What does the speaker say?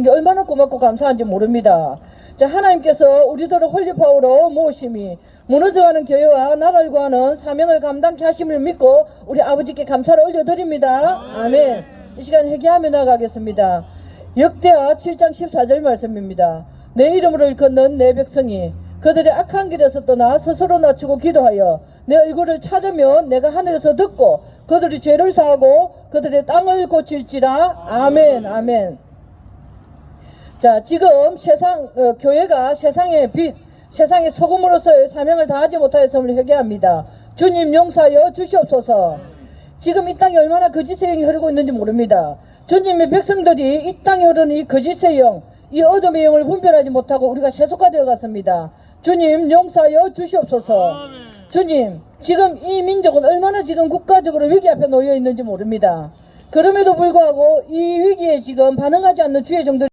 게 얼마나 고맙고 감사한지 모릅니다. 자, 하나님께서 우리들을 홀리파워로 모으심이 무너져가는 교회와 나라를 구하는 사명을 감당케 하심을 믿고 우리 아버지께 감사를 올려드립니다. 아멘. 이 시간 회개하며 나가겠습니다. 역대하 7장 14절 말씀입니다. 내 이름으로 일컫는 내 백성이 그들의 악한 길에서 떠나 스스로 낮추고 기도하여 내 얼굴을 찾으면 내가 하늘에서 듣고 그들이 죄를 사하고 그들의 땅을 고칠지라. 아멘. 아멘. 자, 지금 세상, 어, 교회가 세상의 빛, 세상의 소금으로서의 사명을 다하지 못하였음을 회개합니다. 주님 용서하여 주시옵소서. 지금 이 땅에 얼마나 거짓의 영이 흐르고 있는지 모릅니다. 주님의 백성들이 이 땅에 흐르는 이 거짓의 영, 이 어둠의 영을 분별하지 못하고 우리가 세속화되어 갔습니다. 주님 용서하여 주시옵소서. 주님, 지금 이 민족은 얼마나 지금 국가적으로 위기 앞에 놓여 있는지 모릅니다. 그럼에도 불구하고 이 위기에 지금 반응하지 않는 주의 종들